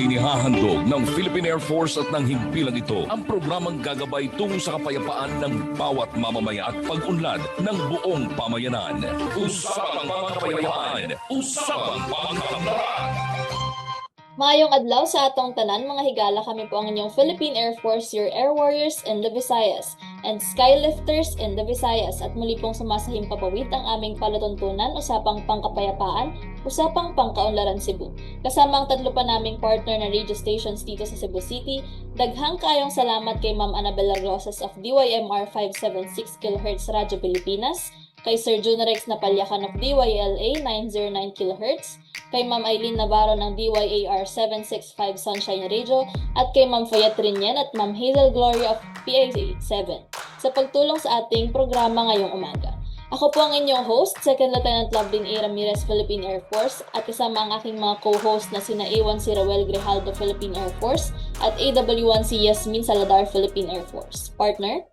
Inihahandog ng Philippine Air Force at ng himpilang ito ang programang gagabay tungo sa kapayapaan ng bawat mamamaya at pag-unlad ng buong pamayanan. Usapang Pangkapayapaan, Usapang Pangkalamdaran. Maayong adlaw sa atong tanan mga higala kami po ang inyong Philippine Air Force, your Air Warriors in the Visayas and Skylifters in the Visayas at muli pong sumasahing papawid ang aming palatuntunan usapang pangkapayapaan, usapang pangkaunlaran Cebu. Kasama ang tatlo pa naming partner na radio stations dito sa Cebu City, daghang kayong salamat kay Ma'am Annabella Rosas of DYMR 576 kHz Radyo Pilipinas, kay Sir Junarex Napalyakan of DYLA 909 kHz, kay Ma'am Eileen Navarro ng DYAR 765 Sunshine Radio at kay Ma'am Fayet Rinyan at Ma'am Hazel Gloria of PA7 sa pagtulong sa ating programa ngayong umaga. Ako po ang inyong host, Second Lieutenant Loveline A. Ramirez, Philippine Air Force at kasama ang aking mga co-host na sina A1 si Rael Grijaldo, Philippine Air Force at AW1 si Yasmin Saladar, Philippine Air Force. Partner?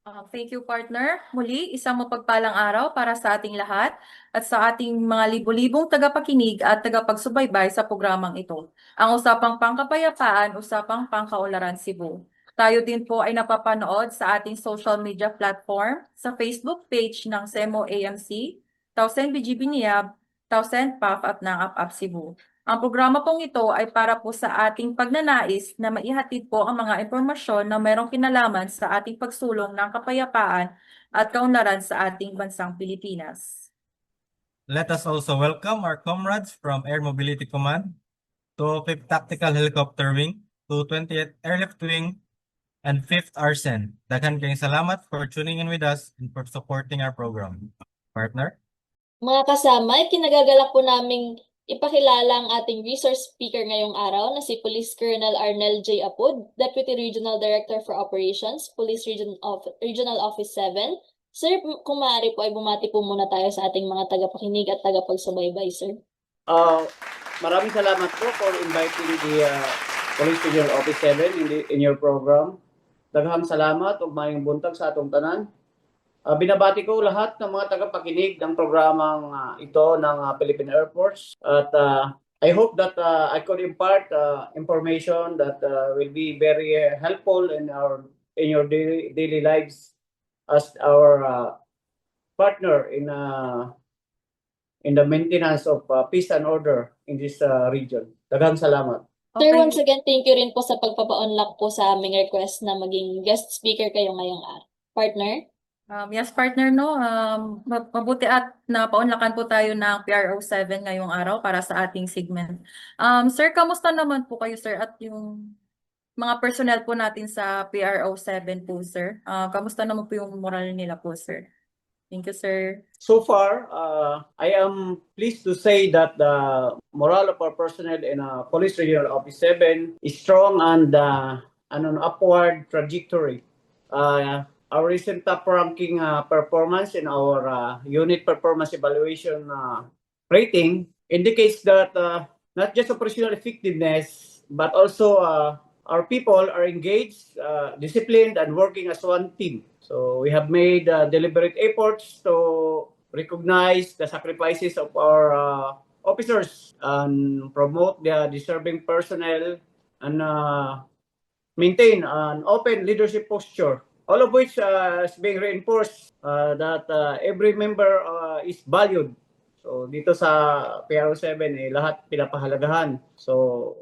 Ah, thank you, partner. Muli, isang mapagpalang araw para sa ating lahat at sa ating mga libo-libong tagapakinig at tagapagsubaybay sa programang ito. Ang Usapang Pangkapayapaan, Usapang Pangkaunlaran Cebu. Tayo din po ay napapanood sa ating social media platform sa Facebook page ng SEMO AMC, Tausen BGB Niab, Tausen PAF at ng APAP Cebu. Ang programa pong ito ay para po sa ating pagnanais na maihatid po ang mga impormasyon na mayroong kinalaman sa ating pagsulong ng kapayapaan at kaunlaran sa ating bansang Pilipinas. Let us also welcome our comrades from Air Mobility Command to 5th Tactical Helicopter Wing, to 20th Airlift Wing, and 5th ARSEN. Daghan kayong salamat for tuning in with us and for supporting our program. Partner? Mga kasama, kinagagalak po naming ipakilala ang ating resource speaker ngayong araw na si Police Colonel Arnel J. Apud, Deputy Regional Director for Operations, Police Region of, Regional Office 7. Sir, kung maaari po ay bumati po muna tayo sa ating mga tagapakinig at tagapagsubaybay, sir. Uh, maraming salamat po for inviting the uh, Police Regional Office 7 in, the, in your program. Daghang salamat ug mayong buntag sa atong tanan. Uh, binabati ko lahat ng mga tagapakinig ng programang uh, ito ng uh, Philippine Air Force at uh, I hope that uh, I could impart uh, information that uh, will be very uh, helpful in our in your daily, daily lives as our uh, partner in uh, in the maintenance of uh, peace and order in this uh, region. Daghang salamat. Sir, Okay. once again, thank you rin po sa pagpapa-unlock po sa aming request na maging guest speaker kayo ngayong araw. Partner? Um, yes, partner, no? Um, ma- mabuti at napaunlakan po tayo ng PRO 7 ngayong araw para sa ating segment. Um, sir, kamusta naman po kayo, sir? At yung mga personnel po natin sa PRO 7 po, sir. Ah, kamusta naman po yung moral nila po, sir? Thank you, sir. So far, uh, I am pleased to say that the morale of our personnel in uh, Police Regional Office 7 is strong and uh, on an upward trajectory. Uh, our recent top ranking uh, performance in our uh, unit performance evaluation uh, rating indicates that uh, not just operational effectiveness, but also uh, our people are engaged, uh, disciplined, and working as one team. So we have made uh, deliberate efforts to recognize the sacrifices of our uh, officers and promote the deserving personnel and uh, maintain an open leadership posture. All of which uh, is being reinforced uh, that uh, every member uh, is valued. So dito sa PRO7 eh, lahat pinapahalagahan. So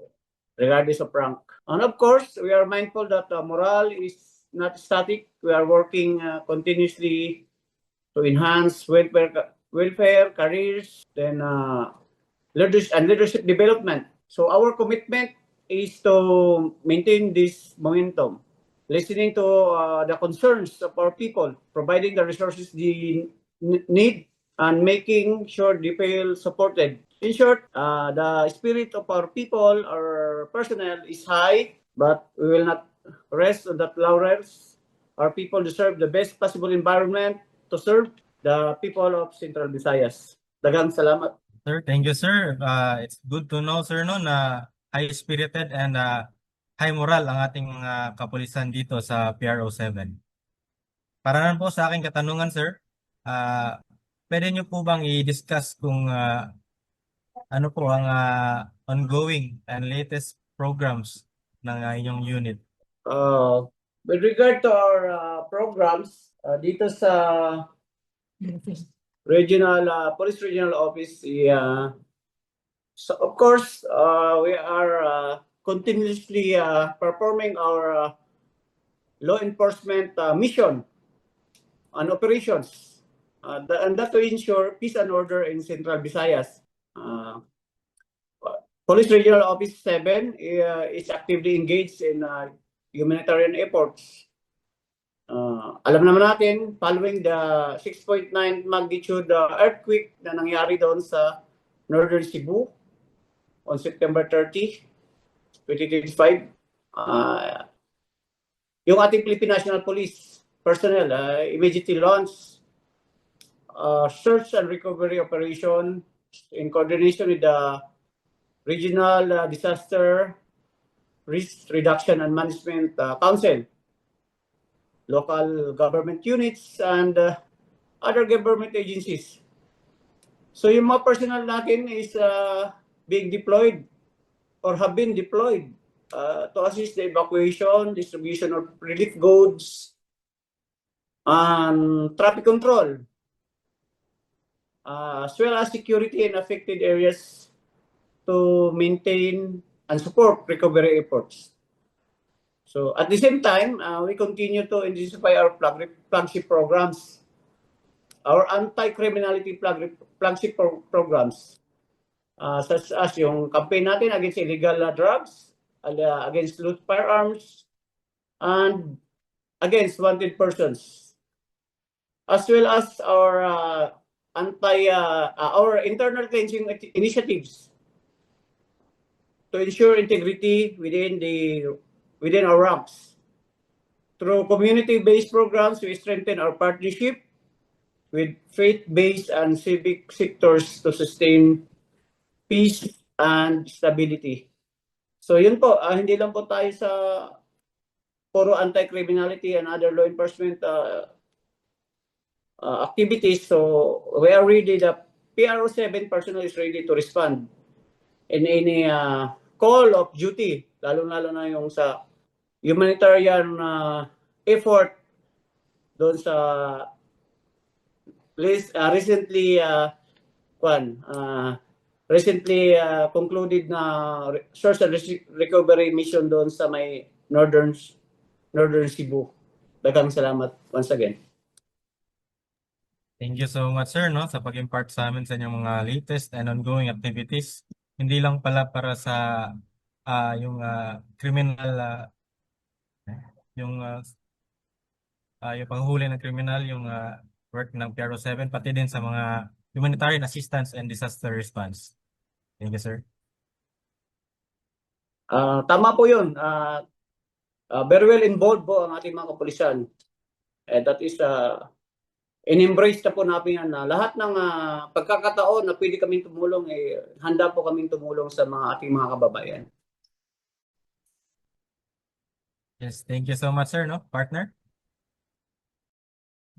regardless of rank. And of course, we are mindful that uh, morale is not static. We are working uh, continuously to enhance welfare, welfare careers, then uh, leadership and leadership development. So our commitment is to maintain this momentum, listening to uh, the concerns of our people, providing the resources they need, and making sure they feel supported. In short, uh, the spirit of our people, our personnel is high, but we will not rest on that laurels. Our people deserve the best possible environment to serve the people of Central Visayas. Dagang salamat. Sir, thank you, sir. Uh, it's good to know, sir, no, na high-spirited and uh, high moral ang ating mga kapulisan dito sa PRO 7. Para naman po sa aking katanungan, sir, uh, pwede niyo po bang i-discuss kung uh, ano po ang uh, ongoing and latest programs ng ah, inyong unit? Uh, with regard to our uh, programs, uh, dito sa regional uh, police regional office, yeah. So of course, uh, we are uh, continuously uh, performing our uh, law enforcement uh, mission and operations, uh, tha- and that to ensure peace and order in Central Visayas. Uh, Police Regional Office 7 uh, is actively engaged in uh, humanitarian efforts. Uh, alam naman natin, following the 6.9 magnitude uh, earthquake na nangyari doon sa Northern Cebu on September 30, 2025, uh, yung ating Philippine National Police personnel uh, immediately launched uh, search and recovery operation in coordination with the Regional uh, Disaster Risk Reduction and Management uh, Council, local government units, and uh, other government agencies. So yung mga personnel natin is uh, being deployed or have been deployed uh, to assist the evacuation, distribution of relief goods, and traffic control, uh, as well as security in affected areas to maintain and support recovery efforts. So at the same time, uh, we continue to intensify our flag- flagship programs, our anti-criminality flagship pro- programs, uh, such as yung campaign natin against illegal uh, drugs, uh, against loot firearms, and against wanted persons, as well as our uh, anti uh, our internal cleansing initiatives to ensure integrity within the within our ranks. Through community-based programs, we strengthen our partnership with faith-based and civic sectors to sustain peace and stability. So yun po, ah, hindi lang po tayo sa puro anti-criminality and other law enforcement uh, uh, activities. So we are ready, the PRO7 personnel is ready to respond in any uh, call of duty, lalo-lalo na yung sa humanitarian uh, effort doon sa uh, recently uh, kwan, uh, recently uh, concluded na search and recovery mission doon sa may northern northern Cebu. Daghang salamat once again. Thank you so much, sir, no, sa pag-impart sa amin sa inyong mga latest and ongoing activities. Hindi lang pala para sa ah, yung ah, criminal, ah, yung, ah, ah, yung panghuli ng kriminal, yung ah, work ng PRO7, pati din sa mga humanitarian assistance and disaster response. Thank you, sir. Ah, tama po 'yun. Ah, ah, very well involved po ang ating mga kapulisan. And that is uh, in-embrace na po namin yan na lahat ng ah, pagkakataon na pwede kaming tumulong, eh, handa po kaming tumulong sa mga ating mga kababayan. Yes, thank you so much, sir, no, partner.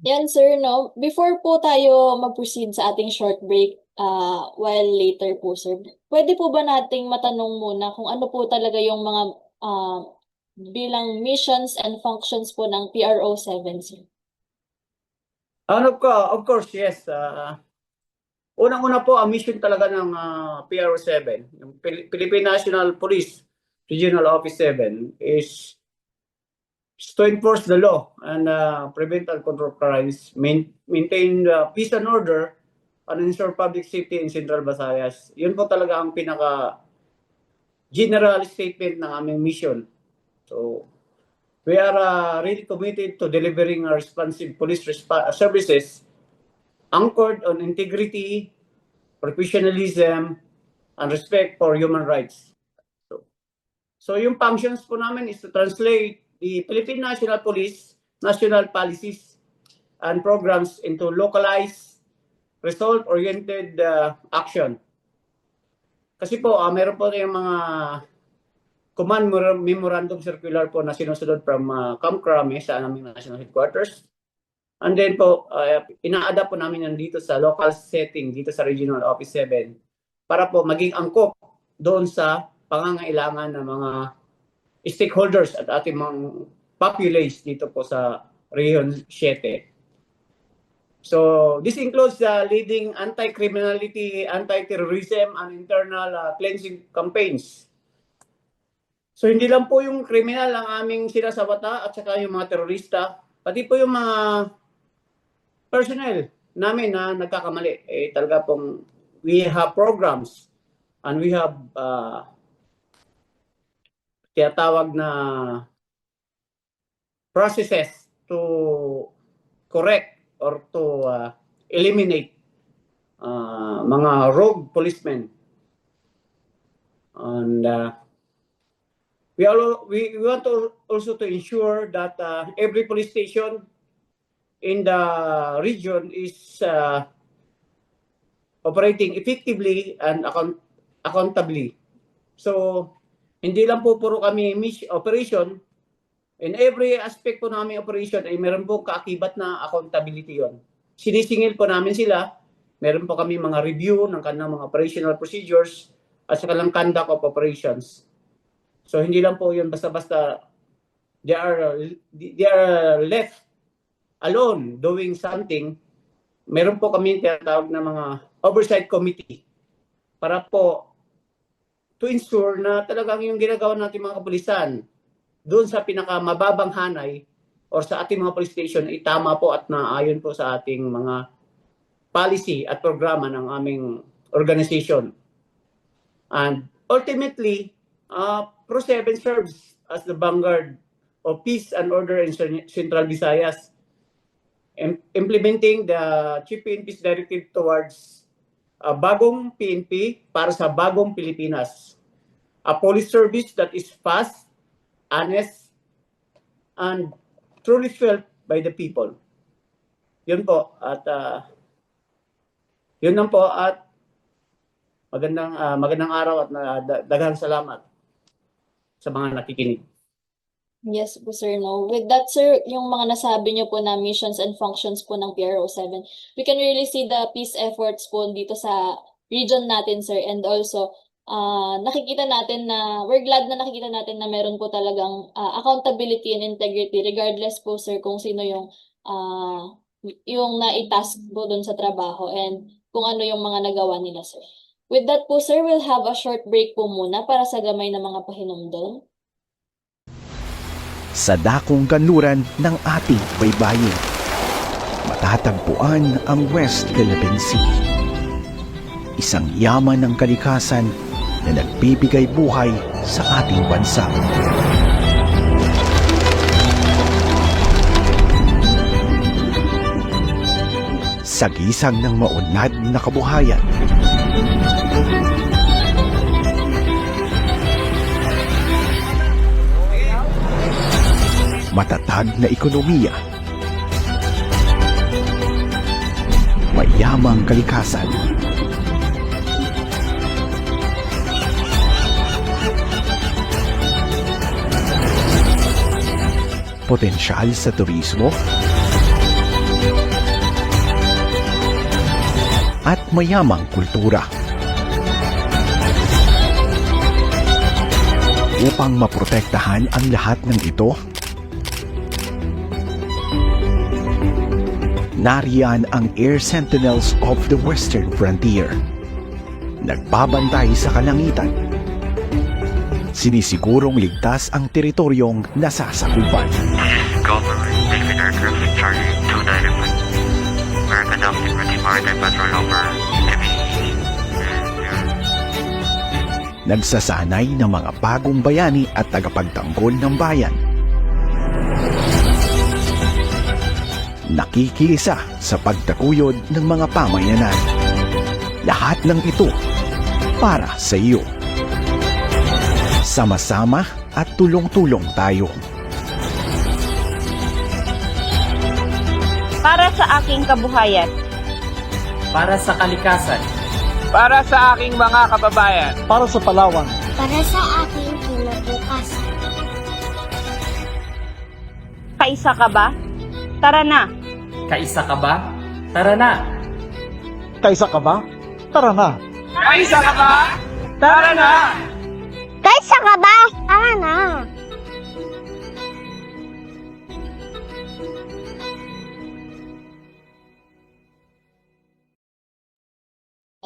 Yan sir, no? Before po tayo mag-proceed sa ating short break, uh, while later po sir, pwede po ba nating matanong muna kung ano po talaga yung mga ah, bilang missions and functions po ng PRO7 sir? Ano ko, of course, yes. ah, unang-una po, ang mission talaga ng ah, PRO7, yung Philippine National Police Regional Office 7 is is to enforce the law and uh, prevent and control crimes, main, maintain uh, peace and order, and ensure public safety in Central Visayas. Yun po talaga ang pinaka general statement ng aming mission. So, we are uh, really committed to delivering our responsive police resp- uh, services anchored on integrity, professionalism, and respect for human rights. So, so yung functions po namin is to translate the Philippine National Police national policies and programs into localized, result-oriented uh, action. Kasi po, ah, meron po yung mga command memor- memorandum circular po na sinusunod from uh, Camp Crame sa aming national headquarters. And then po, uh, ina-adapt po namin yan dito sa local setting, dito sa Regional Office 7, para po maging angkop doon sa pangangailangan ng mga stakeholders at ating mga populace dito po sa Region 7. So this includes the leading anti-criminality, anti-terrorism, and internal uh, cleansing campaigns. So hindi lang po yung kriminal ang aming sinasawata at saka yung mga terorista, pati po yung mga personnel namin na nagkakamali. Eh, talaga pong we have programs and we have uh, tinatawag na processes to correct or to uh, eliminate uh, mga rogue policemen. And uh, we, all, we, we want to also to ensure that uh, every police station in the region is uh, operating effectively and account, accountably. So, hindi lang po puro kami miss operation, in every aspect po namin operation ay meron po kaakibat na accountability yon. Sinisingil po namin sila, meron po kami mga review ng kanilang mga operational procedures at saka lang conduct of operations. So hindi lang po yun basta-basta they are they are left alone doing something. Meron po kami tinatawag na mga oversight committee para po to ensure na talagang yung ginagawa natin mga kapulisan doon sa pinakamababang hanay or sa ating mga police station ay tama po at naayon po sa ating mga policy at programa ng aming organization. And ultimately, uh, Pro7 serves as the vanguard of peace and order in Cen- Central Visayas, im- implementing the Chief PNP's directive towards a bagong PNP para sa bagong Pilipinas. A police service that is fast, honest, and truly felt by the people. Yun po. At uh, yun lang po. At magandang, ah, magandang araw at uh, daghang salamat sa mga nakikinig. Yes po, sir. No. With that, sir, yung mga nasabi niyo po na missions and functions po ng PRO7, we can really see the peace efforts po dito sa region natin, sir. And also, ah, nakikita natin na, we're glad na nakikita natin na meron po talagang ah, accountability and integrity regardless po, sir, kung sino yung ah, yung na-task po doon sa trabaho and kung ano yung mga nagawa nila, sir. With that po, sir, we'll have a short break po muna para sa gamay na mga pahinumdom. sa dakong kanluran ng ating baybayin. Matatagpuan ang West Philippine Sea. Isang yaman ng kalikasan na nagbibigay buhay sa ating bansa. Sagisag ng maunlad na kabuhayan. matatag na ekonomiya, mayamang kalikasan, potensyal sa turismo, at mayamang kultura. Upang maprotektahan ang lahat ng ito, nariyan ang Air Sentinels of the Western Frontier. Nagbabantay sa kalangitan. Sinisigurong ligtas ang teritoryong nasasakupan. Government David Aircraft Charlie 291. We're conducting routine maritime patrol over Nagsasanay ng mga bagong bayani at tagapagtanggol ng bayan. Nakikisa sa pagtakuyod ng mga pamayanan. Lahat ng ito para sa iyo. Sama-sama at tulong-tulong tayo. Sa aking kabuhayan. para sa kalikasan, para sa aking mga kababayan. para sa Palawan. para sa aking kinabukasan. Kaisa ka ba? Tara na! kaisa ka ba? Tara na! Kaisa ka ba? Tara na! Kaisa ka ba? Tara na! Kaisa ka ba? Tara na.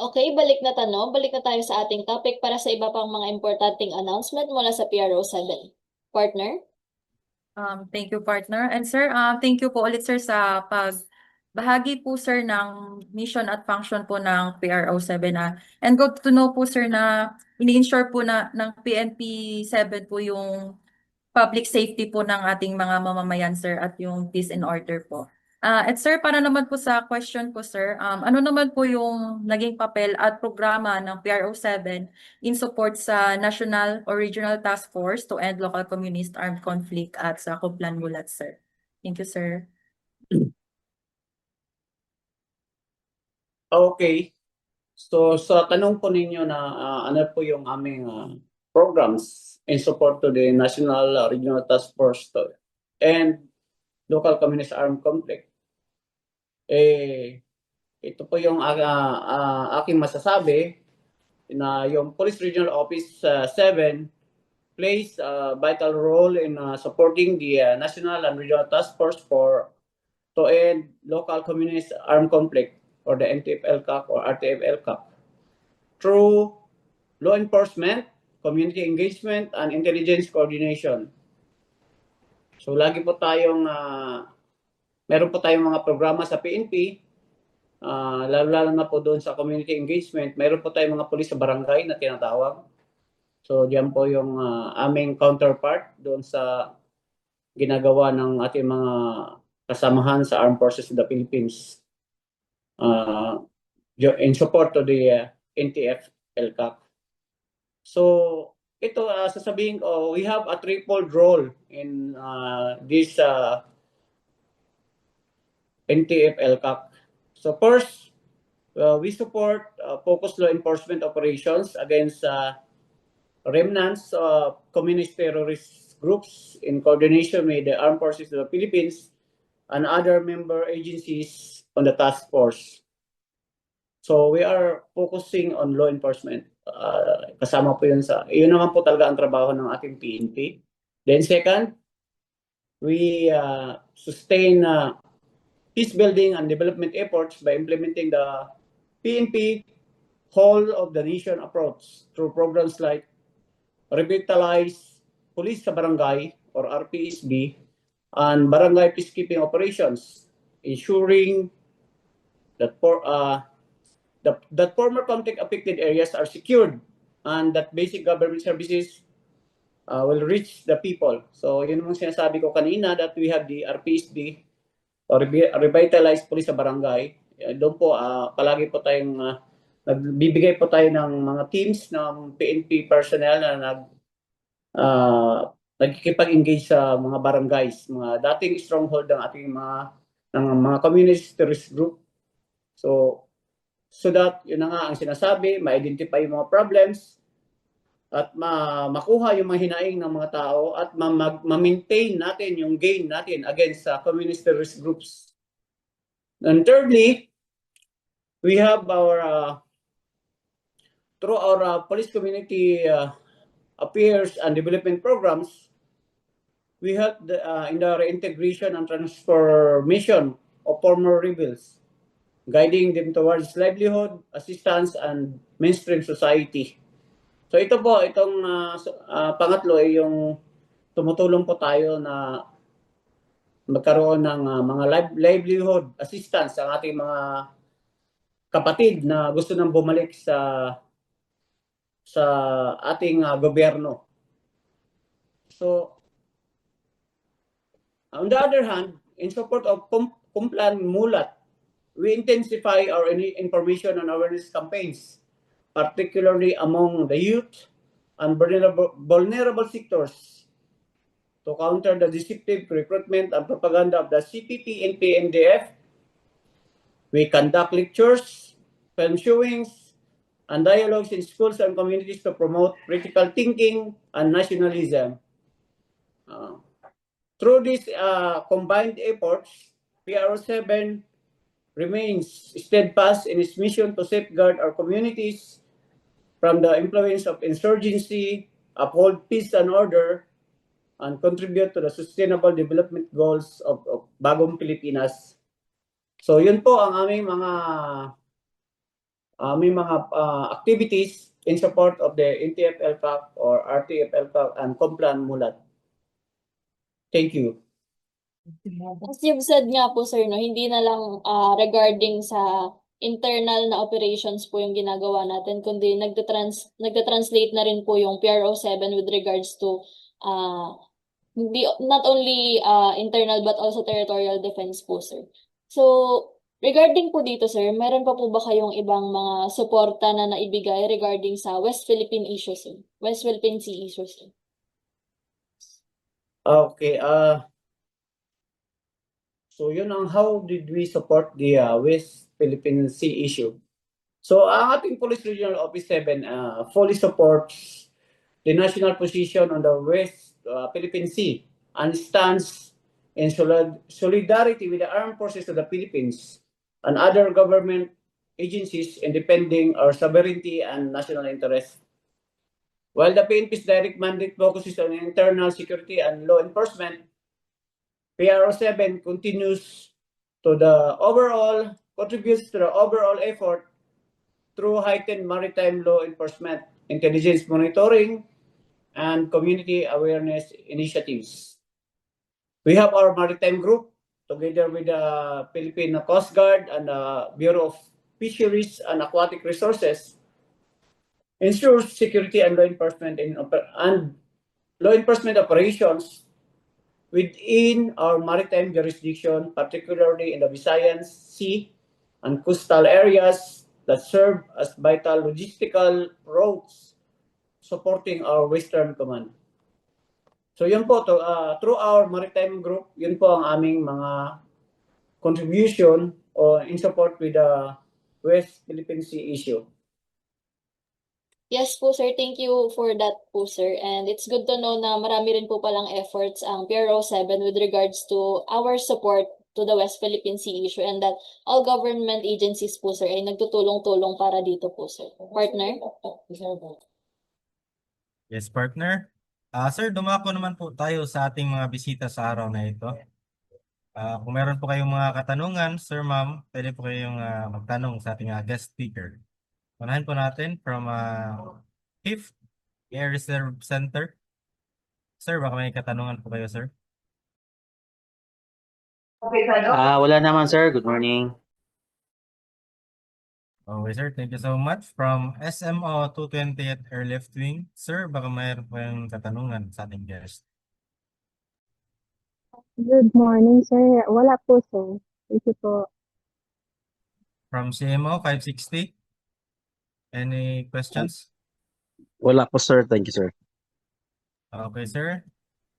Okay, balik na tanong. Balik na tayo sa ating topic para sa iba pang mga importanteng announcement mula sa PRO 7. Partner? Um, thank you, partner. And sir, uh, thank you po ulit, sir, sa pagbahagi po, sir, ng mission at function po ng PRO7. ah. And good to know po, sir, na ini-ensure po na ng PNP7 po yung public safety po ng ating mga mamamayan, sir, at yung peace and order po. Ah, at sir, para naman po sa question ko, sir, um, ano naman po yung naging papel at programa ng PRO7 in support sa National or Regional Task Force to End Local Communist Armed Conflict at sa Kuplan Mulat, sir? Thank you, sir. Okay. So sa tanong po ninyo na ah, ano po yung aming ah, programs in support to the National ah, Regional Task Force to and local communist armed conflict. Eh, ito po yung ah, ah, aking masasabi na yung Police Regional Office ah, 7 plays a vital role in ah, supporting the ah, National and Regional Task Force for to end local communist armed conflict or the NTF-LCAC or RTF-LCAC through law enforcement, community engagement, and intelligence coordination. So lagi po tayong, ah, meron po tayong mga programa sa PNP, ah, lalo-lalo na po doon sa community engagement, meron po tayong mga pulis sa barangay na tinatawag. So diyan po yung ah, aming counterpart doon sa ginagawa ng ating mga kasamahan sa Armed Forces of the Philippines uh, in support to the uh, NTF LCAC. So ito uh, sasabihin ko, we have a triple role in uh, this uh, NTF LCAC. So first, uh, we support uh, focused law enforcement operations against uh, remnants of communist terrorist groups in coordination with the Armed Forces of the Philippines and other member agencies on the task force. So we are focusing on law enforcement. Uh, kasama po yun sa, yun naman po talaga ang trabaho ng ating PNP. Then second, we uh, sustain uh, peace building and development efforts by implementing the PNP whole of the nation approach through programs like Revitalize Police sa Barangay or RPSB and barangay peacekeeping operations, ensuring that for uh, the, that former conflict affected areas are secured and that basic government services uh, will reach the people. So yun yung sinasabi ko kanina that we have the RPSB or Revi- Revitalized Police sa Barangay. Uh, doon po uh, palagi po tayong uh, nagbibigay po tayo ng mga teams ng PNP personnel na nag uh, nagkikipag-engage sa mga barangays, mga dating stronghold ng ating mga ng mga communist terrorist group. So so that yun na nga ang sinasabi, ma-identify yung mga problems at ma makuha yung mga hinaing ng mga tao at ma- ma-maintain natin yung gain natin against sa communist terrorist groups. And thirdly, we have our uh, through our uh, police community uh, affairs and development programs, we help the, uh, in the reintegration and transformation of former rebels, guiding them towards livelihood, assistance, and mainstream society. So ito po, itong uh, uh, pangatlo ay yung tumutulong po tayo na magkaroon ng uh, mga liv- livelihood assistance sa ating mga kapatid na gusto nang bumalik sa sa ating uh, gobyerno. So, on the other hand, in support of Kum- Kumplan Mulat, we intensify our information and awareness campaigns, particularly among the youth and vulnerable, vulnerable sectors to counter the deceptive recruitment and propaganda of the CPP and PNDF. We conduct lectures, film showings, and dialogues in schools and communities to promote critical thinking and nationalism. Uh, through these uh, combined efforts, PRO7 remains steadfast in its mission to safeguard our communities from the influence of insurgency, uphold peace and order, and contribute to the sustainable development goals of, of Bagong Pilipinas. So yun po ang aming mga aming mga uh, activities in support of the NTF-LCAC or RTF-LCAC and Complan Mulat. Thank you. As you've said nga po sir, no, hindi na lang ah, regarding sa internal na operations po yung ginagawa natin, kundi nagtatrans nagta-translate na rin po yung PRO7 with regards to ah, hindi, not only ah, internal but also territorial defense po sir. So, regarding po dito sir, meron pa po ba kayong ibang mga suporta na naibigay regarding sa West Philippine issues sir? West Philippine Sea issues sir? Okay, uh, so yun ang how did we support the uh, West Philippine Sea issue. So ang ating Police Regional Office 7 uh, fully supports the national position on the West uh, Philippine Sea and stands in solid- solidarity with the armed forces of the Philippines and other government agencies in defending our sovereignty and national interest. While the PNP's direct mandate focuses on internal security and law enforcement, PRO7 continues to the overall, contributes to the overall effort through heightened maritime law enforcement, intelligence monitoring, and community awareness initiatives. We have our maritime group together with the Philippine Coast Guard and the Bureau of Fisheries and Aquatic Resources ensures security and law enforcement in, and law enforcement operations within our maritime jurisdiction, particularly in the Visayan Sea and coastal areas that serve as vital logistical routes supporting our Western Command. So yun po, to, uh, through our maritime group, yun po ang aming mga contribution o in support with the West Philippine Sea issue. Yes po sir, thank you for that po sir. And it's good to know na marami rin po palang efforts ang PRO7 with regards to our support to the West Philippine Sea issue and that all government agencies po sir ay nagtutulong-tulong para dito po sir. Partner? Yes, partner. Ah, sir, dumako naman po tayo sa ating mga bisita sa araw na ito. Ah, kung meron po kayong mga katanungan, sir, ma'am, pwede po kayong ah, magtanong sa ating ah, guest speaker. Unahin po natin from uh, Fifth Air Reserve Center. Sir, baka may katanungan po kayo, sir. Ah, wala naman sir. Good morning. Okay, sir. Thank you so much. From SMO 228 Airlift Wing. Sir, baka mayroon po yung katanungan sa ating guest. Good morning, sir. Wala po, sir. Thank you po. From CMO 560. Any questions? Wala po sir. Thank you sir. Okay, sir.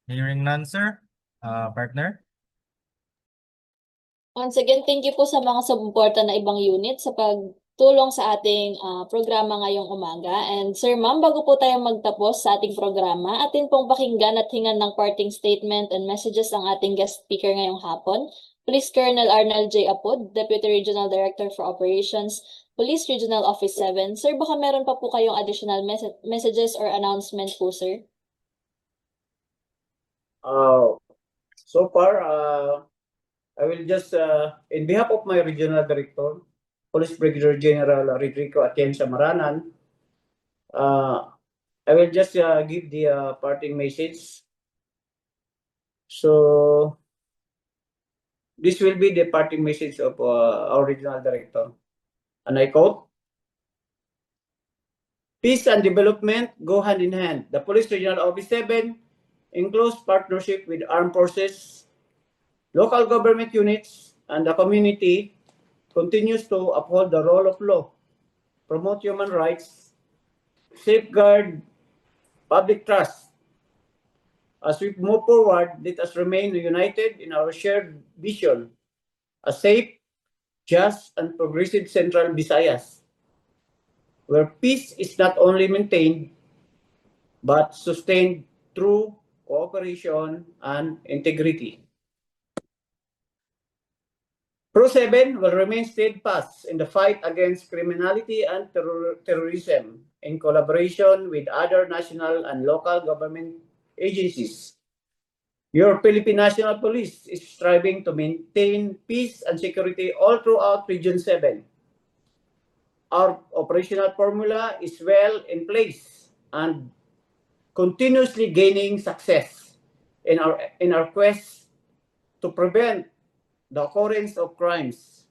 Hearing none, sir. Uh, partner? Once again, thank you po sa mga sumuporta na ibang unit sa pagtulong sa ating ah, programa ngayong umaga. And Sir Ma'am, bago po tayo magtapos sa ating programa, atin pong pakinggan at hingan ng parting statement and messages ang ating guest speaker ngayong hapon. Police Colonel Arnold J. Apod, Deputy Regional Director for Operations, Police Regional Office 7. Sir, baka meron pa po kayong additional mes- messages or announcement po, sir? Uh, so far, uh, I will just, uh, in behalf of my regional director, Police Brigadier General Rodrigo Atienza Maranan, uh, I will just uh, give the uh, parting message. So, this will be the parting message of uh, our regional director. And I quote, Peace and development go hand in hand. The Police Regional Office 7 in close partnership with armed forces, local government units, and the community continues to uphold the role of law, promote human rights, safeguard public trust. As we move forward, let us remain united in our shared vision, a safe, just, and progressive Central Visayas, where peace is not only maintained, but sustained through cooperation, and integrity. Pro 7 will remain steadfast in the fight against criminality and terror- terrorism in collaboration with other national and local government agencies. Your Philippine National Police is striving to maintain peace and security all throughout Region 7. Our operational formula is well in place and continuously gaining success in our in our quest to prevent the occurrence of crimes.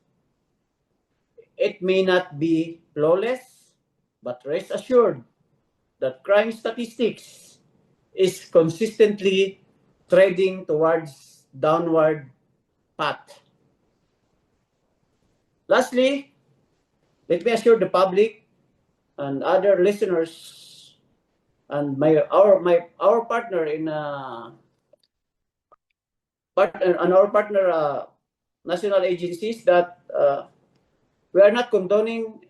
It may not be flawless, but rest assured that crime statistics is consistently trending towards downward path. Lastly, let me assure the public and other listeners and my our my our partner in uh, partner and our partner uh, national agencies that uh, we are not condoning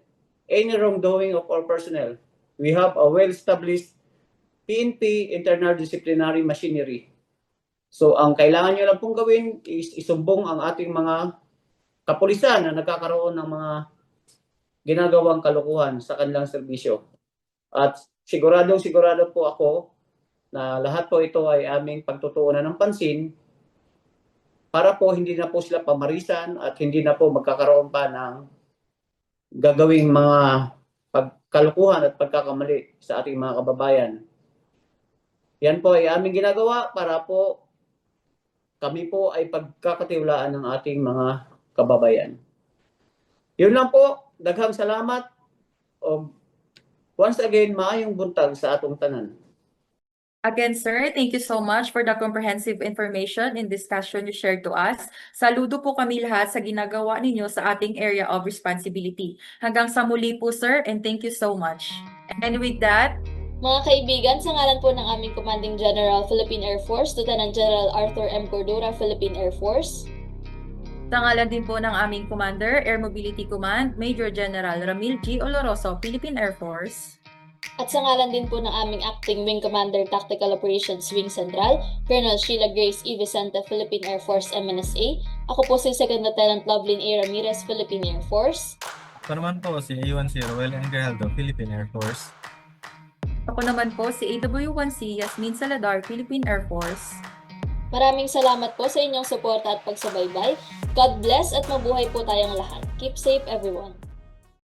any wrongdoing of our personnel. We have a well-established PNP internal disciplinary machinery. So ang kailangan nyo lang pong gawin is isumbong ang ating mga kapulisan na nagkakaroon ng mga ginagawang kalukuhan sa kanilang serbisyo. At siguradong sigurado po ako na lahat po ito ay aming pagtutuunan ng pansin para po hindi na po sila pamarisan at hindi na po magkakaroon pa ng gagawing mga pagkalukuhan at pagkakamali sa ating mga kababayan. Yan po ay aming ginagawa para po kami po ay pagkakatiwalaan ng ating mga kababayan. Yun lang po. Daghang salamat. Once again, maayong buntag sa atong tanan. Again, sir, thank you so much for the comprehensive information and discussion you shared to us. Saludo po kami lahat sa ginagawa ninyo sa ating area of responsibility. Hanggang sa muli po, sir, and thank you so much. And with that, Mga kaibigan, sa ngalan po ng aming Commanding General Philippine Air Force, Lieutenant General Arthur M. Cordura, Philippine Air Force. sa ngalan din po ng aming Commander, Air Mobility Command, Major General Ramil G. Oloroso, Philippine Air Force. At sa ngalan din po ng aming Acting Wing Commander Tactical Operations Wing Central, Colonel Sheila Grace E. Vicente, Philippine Air Force MNSA. Ako po si Second Lieutenant Lovelyn A. Ramirez, Philippine Air Force. Ako naman po si A1C Roel Engeldo, Philippine Air Force. Ako naman po si AW1C Yasmin Saladar, Philippine Air Force. Maraming salamat po sa inyong suporta at pagsubaybay. God bless at mabuhay po tayong lahat. Keep safe everyone.